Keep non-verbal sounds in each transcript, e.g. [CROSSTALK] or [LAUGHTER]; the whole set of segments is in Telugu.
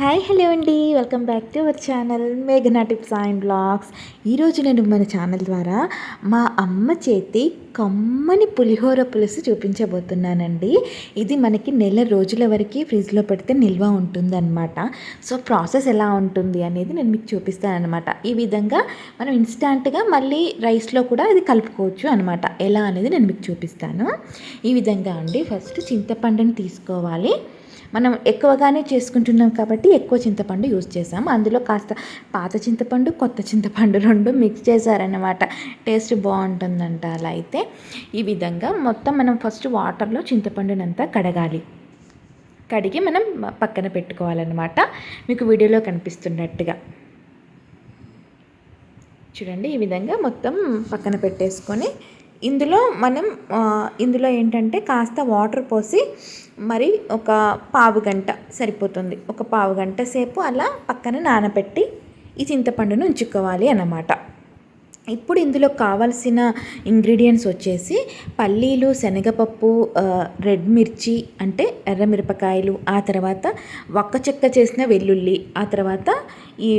హాయ్ హలో అండి. Welcome back to our channel మేఘనా టిప్స్ అండ్ బ్లాగ్స్ ఈరోజు నేను మన ఛానల్ ద్వారా మా అమ్మ చేతి కమ్మని పులిహోర పులుసు చూపించబోతున్నానండి. ఇది మనకి నెల రోజుల వరకు ఫ్రిడ్జ్లో పెడితే నిల్వ ఉంటుందన్నమాట. సో ప్రాసెస్ ఎలా ఉంటుంది అనేది నేను మీకు చూపిస్తాను అనమాట ఈ విధంగా మనం ఇన్స్టాంట్గా మళ్ళీ రైస్లో కూడా ఇది కలుపుకోవచ్చు అనమాట ఎలా అనేది నేను మీకు చూపిస్తాను. ఈ విధంగా అండి. ఫస్ట్ చింతపండుని తీసుకోవాలి. మనం ఎక్కువగానే చేసుకుంటున్నాం కాబట్టి ఎక్కువ చింతపండు యూజ్ చేసాం అందులో కాస్త పాత చింతపండు కొత్త చింతపండు రెండు మిక్స్ చేశారనమాట టేస్ట్ బాగుంటుందంట అలా అయితే. ఈ విధంగా మొత్తం మనం ఫస్ట్ వాటర్లో చింతపండునంతా కడగాలి. కడిగి మనం పక్కన పెట్టుకోవాలన్నమాట. మీకు వీడియోలో కనిపిస్తున్నట్టుగా. చూడండి ఈ విధంగా మొత్తం పక్కన పెట్టేసుకొని ఇందులో మనం ఇందులో ఏంటంటే కాస్త వాటర్ పోసి మరి ఒక పావు గంట సరిపోతుంది. ఒక పావు గంట సేపు అలా పక్కన నానబెట్టి ఈ చింతపండును ఉంచుకోవాలి అన్నమాట. ఇప్పుడు ఇందులో కావాల్సిన ఇంగ్రీడియంట్స్ వచ్చేసి పల్లీలు శనగపప్పు రెడ్ మిర్చి అంటే ఎర్రమిరపకాయలు ఆ తర్వాత ఒక్క చెక్క చేసిన వెల్లుల్లి ఆ తర్వాత ఈ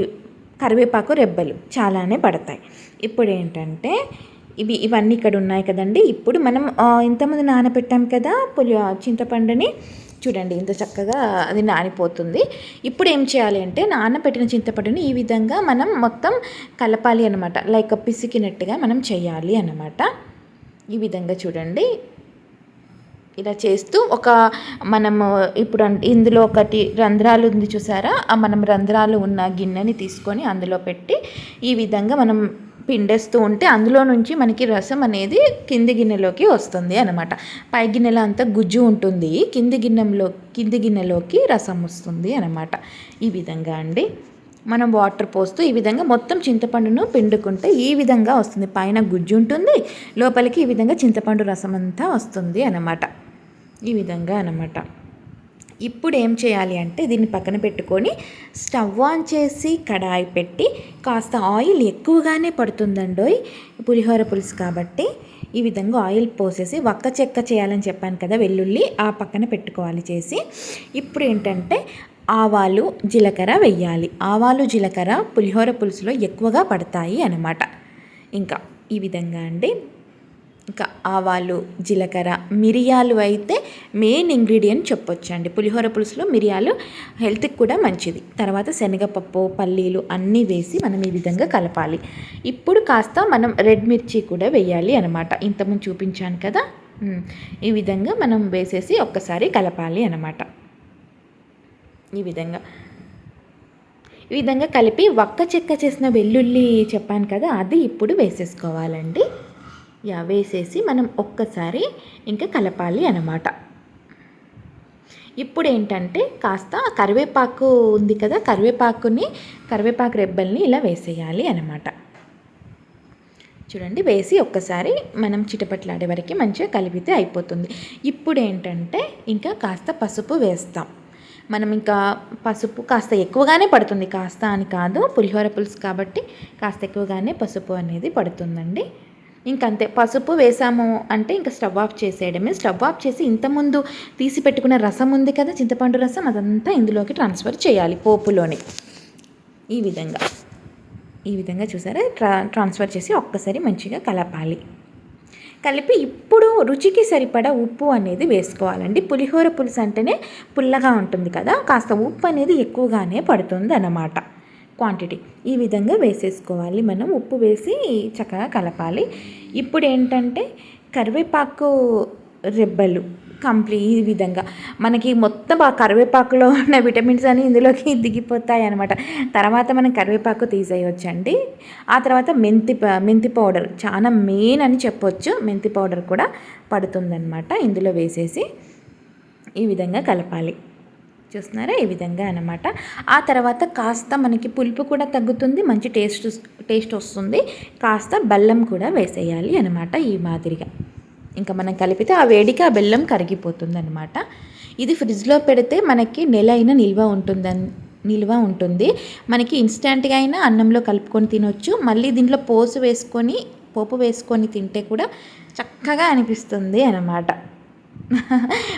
కరివేపాకు రెబ్బలు చాలానే పడతాయి. ఇప్పుడు ఏంటంటే ఇవి ఇవన్నీ ఇక్కడ ఉన్నాయి కదండి. ఇప్పుడు మనం ఇంతమంది నానబెట్టాం కదా పులి చింతపండుని. చూడండి ఇంత చక్కగా అది నానిపోతుంది. ఇప్పుడు ఏం చేయాలి అంటే నానబెట్టిన చింతపండుని ఈ విధంగా మనం మొత్తం కలపాలి అనమాట లైక్ పిసికినట్టుగా మనం చేయాలి అనమాట ఈ విధంగా చూడండి. ఇలా చేస్తూ ఒక మనము ఇప్పుడు ఇందులో ఒకటి రంధ్రాలు ఉంది చూసారా? మనం రంధ్రాలు ఉన్న గిన్నెని తీసుకొని అందులో పెట్టి ఈ విధంగా మనం పిండేస్తూ ఉంటే అందులో నుంచి మనకి రసం అనేది కింది గిన్నెలోకి వస్తుంది అనమాట పై గిన్నెలో అంతా గుజ్జు ఉంటుంది. కింది గిన్నెలో కింది గిన్నెలోకి రసం వస్తుంది అనమాట ఈ విధంగా అండి. మనం వాటర్ పోస్తూ ఈ విధంగా మొత్తం చింతపండును పిండుకుంటే ఈ విధంగా వస్తుంది. పైన గుజ్జు ఉంటుంది. లోపలికి ఈ విధంగా చింతపండు రసం అంతా వస్తుంది అనమాట ఈ విధంగా అనమాట ఇప్పుడు ఏం చేయాలి అంటే దీన్ని పక్కన పెట్టుకొని స్టవ్ ఆన్ చేసి కడాయి పెట్టి కాస్త ఆయిల్ ఎక్కువగానే పడుతుందండోయ్ పులిహోర పులుసు కాబట్టి. ఈ విధంగా ఆయిల్ పోసేసి వక్క చెక్క చేయాలని చెప్పాను కదా వెల్లుల్లి ఆ పక్కన పెట్టుకోవాలి చేసి. ఇప్పుడు ఏంటంటే ఆవాలు జీలకర్ర వెయ్యాలి ఆవాలు జీలకర్ర పులిహోర పులుసులో ఎక్కువగా పడతాయి అన్నమాట. ఇంకా ఈ విధంగా అండి. ఇంకా ఆవాలు జీలకర్ర మిరియాలు అయితే మెయిన్ ఇంగ్రీడియంట్ చెప్పొచ్చండి. పులిహోర పులుసులో మిరియాలు హెల్త్కి కూడా మంచిది. తర్వాత శనగపప్పు పల్లీలు అన్నీ వేసి మనం ఈ విధంగా కలపాలి. ఇప్పుడు కాస్త మనం రెడ్ మిర్చి కూడా వేయాలి అనమాట ఇంతకుముందు చూపించాను కదా? ఈ విధంగా మనం వేసేసి ఒక్కసారి కలపాలి అనమాట ఈ విధంగా. ఈ విధంగా కలిపి వక్క చెక్క చేసిన వెల్లుల్లి చెప్పాను కదా అది ఇప్పుడు వేసేసుకోవాలండి. యా వేసేసి మనం ఒక్కసారి ఇంకా కలపాలి అనమాట ఇప్పుడు ఏంటంటే కాస్త కరివేపాకు ఉంది కదా కరివేపాకుని కరివేపాకు రెబ్బల్ని ఇలా వేసేయాలి అనమాట చూడండి వేసి ఒక్కసారి మనం చిటపట్లాడే వరకు మంచిగా కలిపితే అయిపోతుంది. ఇప్పుడు ఏంటంటే ఇంకా కాస్త పసుపు వేస్తాం. మనం ఇంకా పసుపు కాస్త ఎక్కువగానే పడుతుంది. కాస్త అని కాదు పులిహోర పులుసు కాబట్టి కాస్త ఎక్కువగానే పసుపు అనేది పడుతుందండి. ఇంకంతే. పసుపు వేసాము అంటే ఇంకా స్టవ్ ఆఫ్ చేసేయడమే. స్టవ్ ఆఫ్ చేసి ఇంతకుముందు తీసి పెట్టుకున్న రసం ఉంది కదా చింతపండు రసం అదంతా ఇందులోకి ట్రాన్స్ఫర్ చేయాలి పోపులోని. ఈ విధంగా. ఈ విధంగా చూసారా? ట్రా ట్రాన్స్ఫర్ చేసి ఒక్కసారి మంచిగా కలపాలి. కలిపి ఇప్పుడు రుచికి సరిపడా ఉప్పు అనేది వేసుకోవాలండి. పులిహోర పులుసు అంటేనే పుల్లగా ఉంటుంది కదా కాస్త ఉప్పు అనేది ఎక్కువగానే పడుతుంది అన్నమాట క్వాంటిటీ ఈ విధంగా వేసేసుకోవాలి మనం. ఉప్పు వేసి చక్కగా కలపాలి. ఇప్పుడు ఏంటంటే కరివేపాకు రెబ్బలు కంప్లీట్ ఈ విధంగా. మనకి మొత్తం ఆ కరివేపాకులో ఉన్న విటమిన్స్ అని ఇందులోకి దిగిపోతాయి అనమాట తర్వాత మనం కరివేపాకు తీసేయొచ్చండి. ఆ తర్వాత మెంతి మెంతి పౌడర్. చాలా మెయిన్ అని చెప్పొచ్చు. మెంతి పౌడర్ కూడా పడుతుందన్నమాట. ఇందులో వేసేసి ఈ విధంగా కలపాలి. చూస్తున్నారా? ఈ విధంగా అనమాట ఆ తర్వాత కాస్త మనకి పులుపు కూడా తగ్గుతుంది మంచి టేస్ట్ టేస్ట్ వస్తుంది. కాస్త బెల్లం కూడా వేసేయాలి అనమాట ఈ మాదిరిగా. ఇంకా మనం కలిపితే ఆ వేడికి ఆ బెల్లం కరిగిపోతుంది అనమాట ఇది ఫ్రిడ్జ్లో పెడితే మనకి నెల అయినా నిల్వ ఉంటుందని నిల్వ ఉంటుంది. మనకి ఇన్స్టెంట్గా అయినా అన్నంలో కలుపుకొని తినొచ్చు. మళ్ళీ దీంట్లో పోసు వేసుకొని పోపు వేసుకొని తింటే కూడా చక్కగా అనిపిస్తుంది అన్నమాట.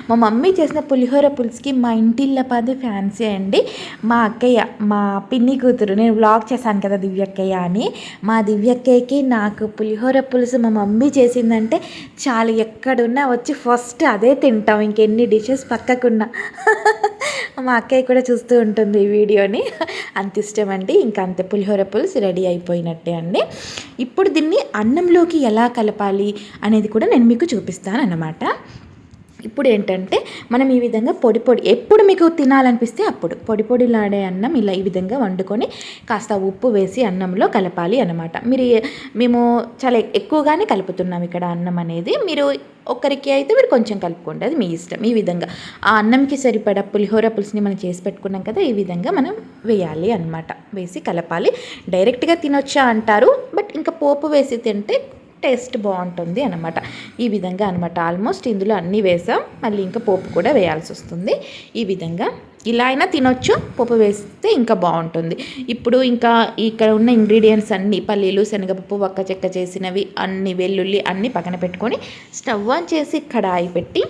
మా మమ్మీ చేసిన పులిహోర పులుసుకి మా ఇంటిల్లపాది ఫ్యాన్సీ అండి. మా అక్కయ్య మా పిన్ని కూతురు నేను వ్లాగ్ చేశాను కదా దివ్యక్కయ్య అని. మా దివ్యక్కయ్యకి నాకు పులిహోర పులుసు మా మమ్మీ చేసిందంటే చాలు ఎక్కడున్నా వచ్చి ఫస్ట్ అదే తింటాం. ఇంకెన్ని డిషెస్ పక్కకున్నా. మా అక్కయ్య కూడా చూస్తూ ఉంటుంది ఈ వీడియోని. అంత ఇష్టం అండి ఇంకా అంతే పులిహోర పులుసు రెడీ అయిపోయినట్టే అండి. ఇప్పుడు దీన్ని అన్నంలోకి ఎలా కలపాలి అనేది కూడా నేను మీకు చూపిస్తాను అన్నమాట ఇప్పుడు ఏంటంటే మనం ఈ విధంగా పొడి పొడి ఎప్పుడు మీకు తినాలనిపిస్తే అప్పుడు పొడి పొడిలాడే అన్నం ఇలా ఈ విధంగా వండుకొని కాస్త ఉప్పు వేసి అన్నంలో కలపాలి అనమాట మీరు మేము చాలా ఎక్కువగానే కలుపుతున్నాం ఇక్కడ అన్నం అనేది. మీరు ఒక్కరికి అయితే మీరు కొంచెం కలుపుకోండి. అది మీ ఇష్టం. ఈ విధంగా ఆ అన్నంకి సరిపడా పులిహోర పులుసుని మనం చేసి పెట్టుకున్నాం కదా ఈ విధంగా మనం వేయాలి అనమాట వేసి కలపాలి. డైరెక్ట్గా తినొచ్చా అంటారు బట్ ఇంకా పోపు వేసి తింటే టేస్ట్ బాగుంటుంది అనమాట ఈ విధంగా అనమాట ఆల్మోస్ట్ ఇందులో అన్నీ వేసాం. మళ్ళీ ఇంకా పోపు కూడా వేయాల్సి వస్తుంది. ఈ విధంగా ఇలా అయినా తినొచ్చు పోపు వేస్తే ఇంకా బాగుంటుంది. ఇప్పుడు ఇంకా ఇక్కడ ఉన్న ఇంగ్రీడియంట్స్ అన్నీ పల్లీలు శనగపప్పు వక్క చెక్క చేసినవి అన్ని వెల్లుల్లి అన్నీ పక్కన పెట్టుకొని స్టవ్ ఆన్ చేసి కడాయి పెట్టి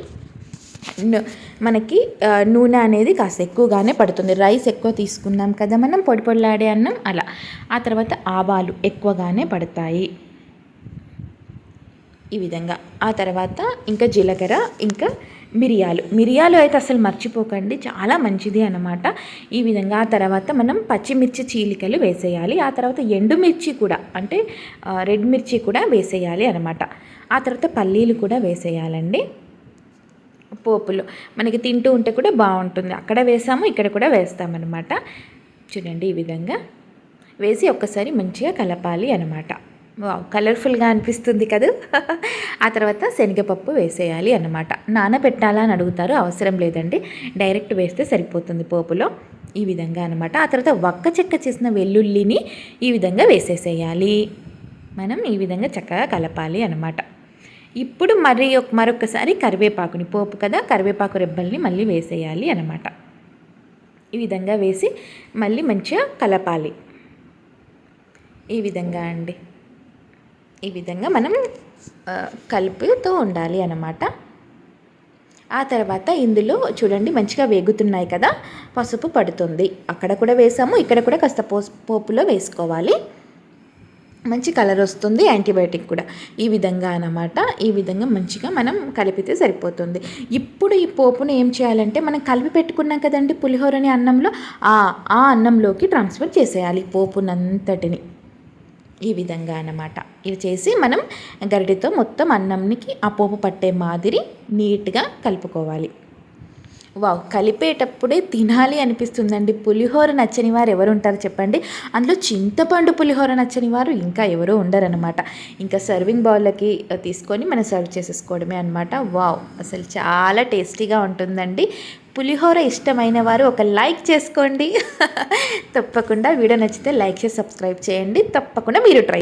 మనకి నూనె అనేది కాస్త ఎక్కువగానే పడుతుంది. రైస్ ఎక్కువ తీసుకున్నాం కదా మనం పొడి పొడిలాడే అన్నం అలా. ఆ తర్వాత ఆవాలు ఎక్కువగానే పడతాయి. ఈ విధంగా. ఆ తర్వాత ఇంకా జీలకర్ర ఇంకా మిరియాలు. మిరియాలు అయితే అసలు మర్చిపోకండి. చాలా మంచిది అనమాట ఈ విధంగా ఆ తర్వాత మనం పచ్చిమిర్చి చీలికలు వేసేయాలి. ఆ తర్వాత ఎండుమిర్చి కూడా అంటే రెడ్ మిర్చి కూడా వేసేయాలి అనమాట ఆ తర్వాత పల్లీలు కూడా వేసేయాలండి. పోపులు. మనకి తింటూ ఉంటే కూడా బాగుంటుంది. అక్కడ వేసాము ఇక్కడ కూడా వేస్తామన్నమాట. చూడండి ఈ విధంగా. వేసి ఒక్కసారి మంచిగా కలపాలి అనమాట కలర్ఫుల్గా అనిపిస్తుంది కదా? ఆ తర్వాత శనగపప్పు వేసేయాలి అన్నమాట. నానబెట్టాలా అని అడుగుతారు అవసరం లేదండి. డైరెక్ట్ వేస్తే సరిపోతుంది పోపులో. ఈ విధంగా అనమాట ఆ తర్వాత వక్క చెక్క చేసిన వెల్లుల్లిని ఈ విధంగా వేసేసేయాలి. మనం ఈ విధంగా చక్కగా కలపాలి అనమాట ఇప్పుడు మరి మరొకసారి కరివేపాకుని పోపు కదా కరివేపాకు రెబ్బల్ని మళ్ళీ వేసేయాలి అనమాట ఈ విధంగా వేసి మళ్ళీ మంచిగా కలపాలి. ఈ విధంగా అండి. ఈ విధంగా మనం కలుపుతూ ఉండాలి అన్నమాట. ఆ తర్వాత ఇందులో చూడండి మంచిగా వేగుతున్నాయి కదా పసుపు పడుతుంది. అక్కడ కూడా వేసాము ఇక్కడ కూడా కాస్త పోపులో వేసుకోవాలి. మంచి కలర్ వస్తుంది యాంటీబయాటిక్ కూడా. ఈ విధంగా అనమాట ఈ విధంగా మంచిగా మనం కలిపితే సరిపోతుంది. ఇప్పుడు ఈ పోపును ఏం చేయాలంటే మనం కలిపి పెట్టుకున్నాం కదండి పులిహోరని అన్నంలో ఆ అన్నంలోకి ట్రాన్స్ఫర్ చేసేయాలి పోపునంతటిని. ఈ విధంగా అన్నమాట. ఇది చేసి మనం గరిటెతో మొత్తం అన్నంనికి ఆ పోపు పట్టే మాదిరి నీట్గా కలుపుకోవాలి. వావ్! కలిపేటప్పుడే తినాలి అనిపిస్తుందండి. పులిహోర నచ్చని వారు ఎవరు ఉంటారు చెప్పండి. అందులో చింతపండు పులిహోర నచ్చని వారు ఇంకా ఎవరో ఉండరనమాట ఇంకా సర్వింగ్ బౌల్లోకి తీసుకొని మనం సర్వ్ చేసేసుకోవడమే అనమాట వావ్! అసలు చాలా టేస్టీగా ఉంటుందండి. పులిహోర ఇష్టమైన వారు ఒక లైక్ చేసుకోండి. [LAUGHS] తప్పకుండా వీడియో నచ్చితే లైక్ చేసి సబ్స్క్రైబ్ చేయండి. తప్పకుండా మీరు ట్రై